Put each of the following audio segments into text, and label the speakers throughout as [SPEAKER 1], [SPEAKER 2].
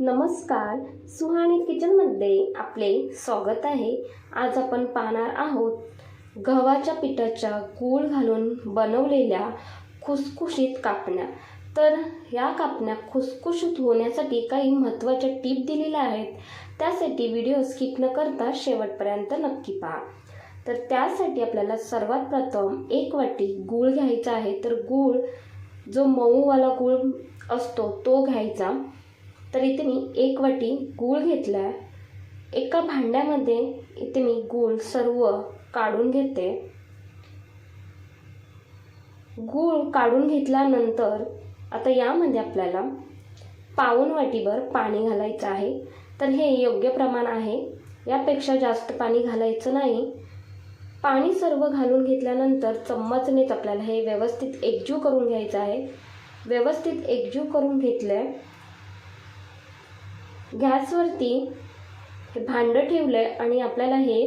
[SPEAKER 1] नमस्कार सुहाणी किचनमध्ये आपले स्वागत आहे. आज आपण पाहणार आहोत गव्हाच्या पिठाच्या गूळ घालून बनवलेल्या खुसखुशीत कापण्या. तर या कापण्या खुसखुशीत होण्यासाठी काही महत्त्वाच्या टीप दिलेल्या आहेत. त्यासाठी व्हिडिओ स्किप न करता शेवटपर्यंत नक्की पहा. तर त्यासाठी आपल्याला सर्वात प्रथम एक वाटी गूळ घ्यायचा आहे. तर गूळ जो मऊवाला गूळ असतो तो घ्यायचा. तर इथे मी एक वाटी गूळ घेतला आहे एका भांड्यामध्ये इथे मी गूळ सर्व काढून घेते. गूळ काढून घेतल्यानंतर आता यामध्ये आपल्याला पाऊन वाटीभर पाणी घालायचं आहे. तर हे योग्य प्रमाण आहे. यापेक्षा जास्त पाणी घालायचं नाही. पाणी सर्व घालून घेतल्यानंतर चम्मचनेच आपल्याला हे व्यवस्थित एकजीव करून घ्यायचं आहे. व्यवस्थित एकजीव करून घेतलं आहे गॅसवरती हे भांडं ठेवलं आहे आणि आपल्याला हे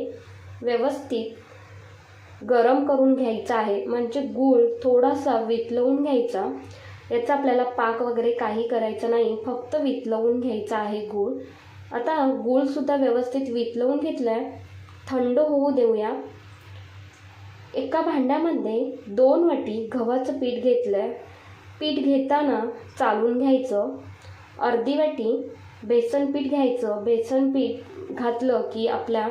[SPEAKER 1] व्यवस्थित गरम करून घ्यायचं आहे. म्हणजे गूळ थोडासा वितलवून घ्यायचा. याचा आपल्याला पाक वगैरे काही करायचं नाही. फक्त वितलवून घ्यायचा आहे गूळ. आता गूळसुद्धा व्यवस्थित वितलवून घेतलं आहे थंड होऊ देऊया. एका भांड्यामध्ये दोन वाटी गव्हाचं पीठ घेतलं आहे पीठ घेताना चालून घ्यायचं. अर्धी वाटी बेसन पीठ घ्यायचं. बेसन पीठ घातलं की आपल्या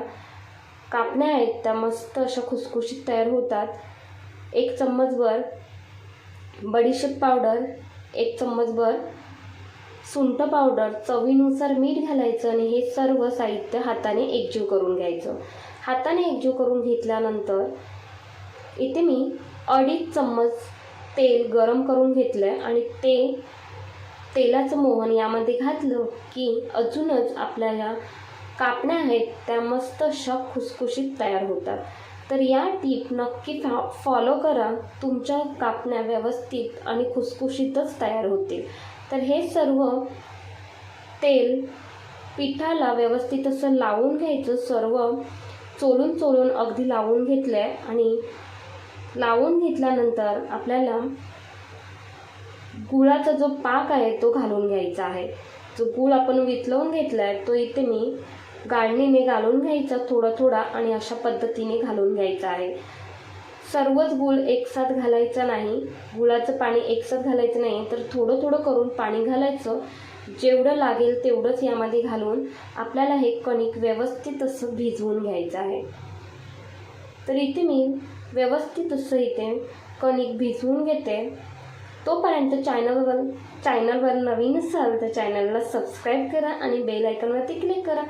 [SPEAKER 1] कापण्या आहेत त्या मस्त अशा खुसखुशीत तयार होतात. एक चम्मचभर बडीशेप पावडर एक चम्मचभर सुंठ पावडर चवीनुसार मीठ घालायचं आणि हे सर्व साहित्य हाताने एकजीव करून घ्यायचं. हाताने एकजीव करून घेतल्यानंतर इथे मी अडीच चम्मच तेल गरम करून घेतलं आहे आणि ते तेलाचं मोहन यामध्ये घातलं की अजूनच आपल्या या कापण्या आहेत त्या मस्त अशा खुसखुशीत तयार होतात. तर या टीप नक्की फॉ फॉलो करा. तुमच्या कापण्या व्यवस्थित आणि खुसखुशीतच तयार होतील. तर हे सर्व तेल पिठाला व्यवस्थित असं लावून घ्यायचं. सर्व चोळून चोळून अगदी लावून घेतलं आहे आणि लावून घेतल्यानंतर आपल्याला गुळाचा जो पाक आहे तो घालून घ्यायचा आहे. जो गूळ आपण वितलवून घेतला आहे तो इथे मी गाळणीने घालून घ्यायचा थोडा थोडा आणि अशा पद्धतीने घालून घ्यायचा आहे. सर्वच गूळ एकसाथ घालायचा नाही. गुळाचं पाणी एकसाथ घालायचं नाही तर थोडं थोडं करून पाणी घालायचं. जेवढं लागेल तेवढंच यामध्ये घालून आपल्याला हे कणिक व्यवस्थित असं भिजवून घ्यायचं आहे. तर इथे मी व्यवस्थित असं इथे कणिक भिजवून घेते. तोपर्यंत चॅनलवर चॅनलवर नवीन असाल तर चॅनलला सबस्क्राईब करा आणि बेल आयकॉनवरती क्लिक करा.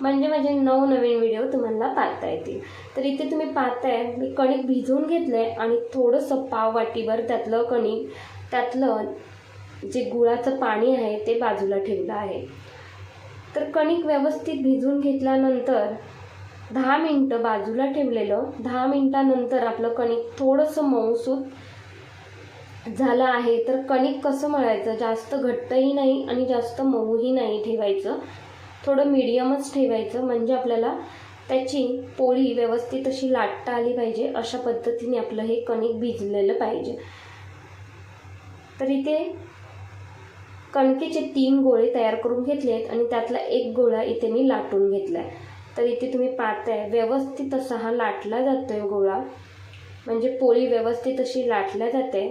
[SPEAKER 1] म्हणजे माझे नवनवीन व्हिडिओ तुम्हाला पाहता येतील. तर इथे तुम्ही पाहताय मी कणिक भिजवून घेतलं आहे आणि थोडंसं पाव वाटीवर त्यातलं कणिक त्यातलं जे गुळाचं पाणी आहे ते बाजूला ठेवलं आहे. तर कणिक व्यवस्थित भिजवून घेतल्यानंतर दहा मिनटं बाजूला ठेवलेलं दहा मिनटानंतर आपलं कणिक थोडंसं मऊसूत झालं आहे तर कणिक कसं मळायचं? जास्त घट्टही नाही आणि जास्त मऊही नाही ठेवायचं. थोडं मिडियमच ठेवायचं म्हणजे आपल्याला त्याची पोळी व्यवस्थित अशी लाटता आली पाहिजे अशा पद्धतीने आपलं हे कणिक भिजलेलं पाहिजे. तर इथे कणकेचे तीन गोळे तयार करून घेतले आहेत आणि त्यातला एक गोळा इथे मी लाटून घेतला आहे तर इथे तुम्ही पाहताय व्यवस्थित असा हा लाटला जातो आहे गोळा. म्हणजे पोळी व्यवस्थित अशी लाटल्या जाते.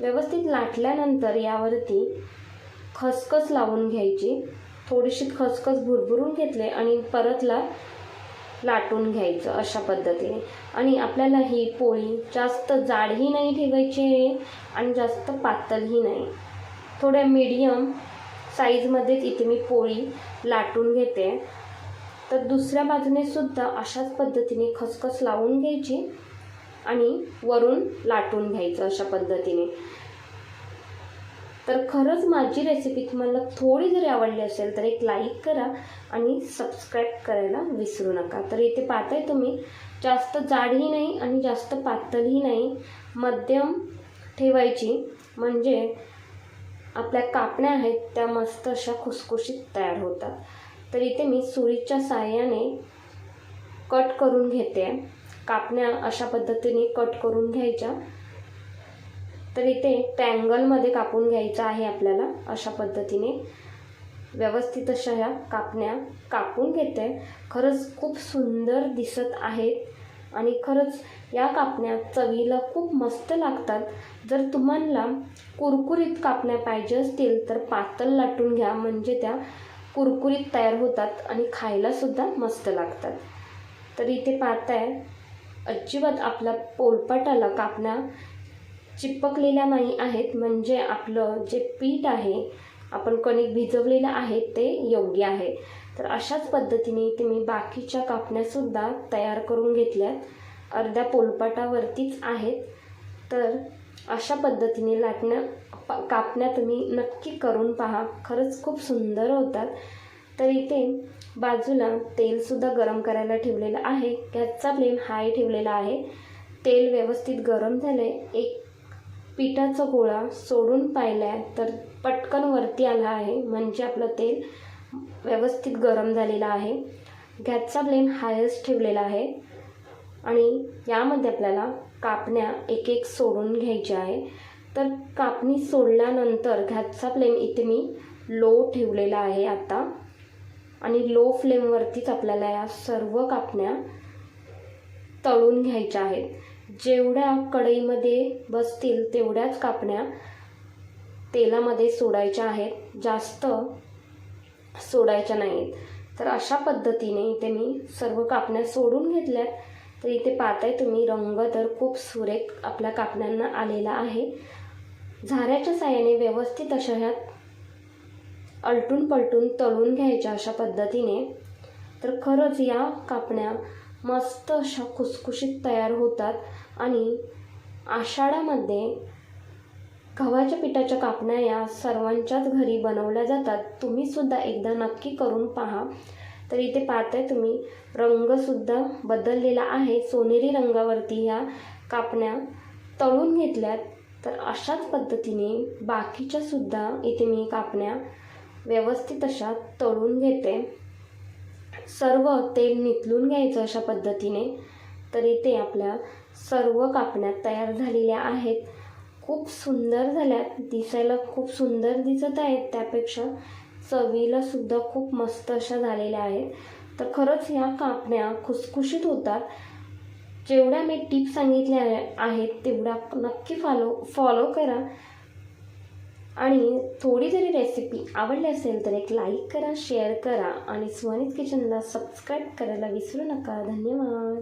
[SPEAKER 1] व्यवस्थित लाटल्यानंतर यावरती खसखस लावून घ्यायची. थोडीशी खसखस भुरभुरून घेतले आणि परतला लाटून घ्यायचं अशा पद्धतीने. आणि आपल्याला ही पोळी जास्त जाडही नाही ठेवायची आहे आणि जास्त पातळही नाही. थोड्या मीडियम साईजमध्येच इथे मी पोळी लाटून घेते. तर दुसऱ्या बाजूने सुद्धा अशाच पद्धतीने खसखस लावून घ्यायची. आणि वरून लाटून घ्यायचं अशा पद्धतीने. तर खरंच माझी रेसिपी तुम्हाला थोडी जरी आवडली असेल तर एक लाईक करा आणि सबस्क्राईब करायला विसरू नका. तर इथे पाहताय तुम्ही जास्त जाडही नाही आणि जास्त पातळही नाही. मध्यम ठेवायची म्हणजे आपल्या कापण्या आहेत त्या मस्त अशा खुसखुशीत तयार होतात. तर इथे मी सुरीच्या साह्याने कट करून घेते. कापण्या अशा पद्धतीने कट करून घ्यायच्या. तर इथे ट्रँगलमध्ये कापून घ्यायचं आहे आपल्याला. अशा पद्धतीने व्यवस्थित अशा ह्या कापण्या कापून घेते. खरंच खूप सुंदर दिसत आहेत. आणि खरंच या कापण्या चवीला खूप मस्त लागतात. जर तुम्हाला कुरकुरीत कापण्या पाहिजे असतील तर पातळ लाटून घ्या. म्हणजे त्या कुरकुरीत तयार होतात आणि खायलासुद्धा मस्त लागतात. तर इथे पाहताय अजिबात आपल्या पोलपाटाला कापण्या चिपकलेल्या नाही आहेत. म्हणजे आपलं जे पीठ आहे आपण कणिक भिजवलेलं आहे ते योग्य आहे. तर अशाच पद्धतीने इथे मी बाकीच्या कापण्यासुद्धा तयार करून घेतल्यात. अर्ध्या पोलपाटावरतीच आहेत. तर अशा पद्धतीने लाटण्या प- कापण्या तुम्ही नक्की करून पहा. खरंच खूप सुंदर होतात. तर इथे बाजूला तेलसुद्धा गरम करायला ठेवलेलं आहे. गॅसचा फ्लेम हाय ठेवलेला आहे. तेल व्यवस्थित गरम झालं आहे एक पिठाचा गोळा सोडून पाहिला तर पटकन वरती आला आहे. म्हणजे आपलं तेल व्यवस्थित गरम झालेलं आहे. गॅसचा फ्लेम हायच ठेवलेला आहे. आणि यामध्ये आपल्याला कापण्या एक एक सोडून घ्यायच्या आहे. तर कापणी सोडल्यानंतर गॅसचा फ्लेम इथे मी लो ठेवलेला आहे आता. आणि लो फ्लेमवरतीच आपल्याला या सर्व कापण्या तळून घ्यायच्या आहेत. जेवढ्या कढईमध्ये बसतील तेवढ्याच कापण्या तेलामध्ये सोडायच्या आहेत. जास्त सोडायच्या नाहीत. तर अशा पद्धतीने इथे मी सर्व कापण्या सोडून घेतल्यात तर इथे पाहताय तुम्ही रंग तर खूप सुरेख आपल्या कापण्यांना आलेला आहे. झाऱ्याच्या साह्याने व्यवस्थित अशा ह्यात अलटून पलटून तळून घ्यायच्या अशा पद्धतीने. तर खरंच या कापण्या मस्त अशा खुसखुशीत तयार होतात आणि आषाढामध्ये गव्हाच्या पिठाच्या कापण्या या सर्वांच्याच घरी बनवल्या जातात. तुम्हीसुद्धा एकदा नक्की करून पहा. तर इथे पाहताय तुम्ही रंगसुद्धा बदललेला आहे. सोनेरी रंगावरती ह्या कापण्या तळून घेतल्यात. तर अशाच पद्धतीने बाकीच्या सुद्धा इथे मी कापण्या व्यवस्थित अशा तळून घेते. सर्व तेल निथलून घ्यायचं अशा पद्धतीने तर इथे आपल्या सर्व कापण्या तयार झालेल्या आहेत. खूप सुंदर झाल्या दिसायला खूप सुंदर दिसत आहेत. त्यापेक्षा चवीला सुद्धा खूप मस्त अशा झालेल्या आहेत. तर खरंच ह्या कापण्या खुसखुशीत होतात. जेवढ्या मी टिप्स सांगितल्या आहेत तेवढ्या नक्की फॉलो फॉलो करा. आणि थोडी जरी रेसिपी आवडली असेल तर एक लाईक करा शेअर करा आणि स्वनित किचनला सबस्क्राईब करायला विसरू नका. धन्यवाद.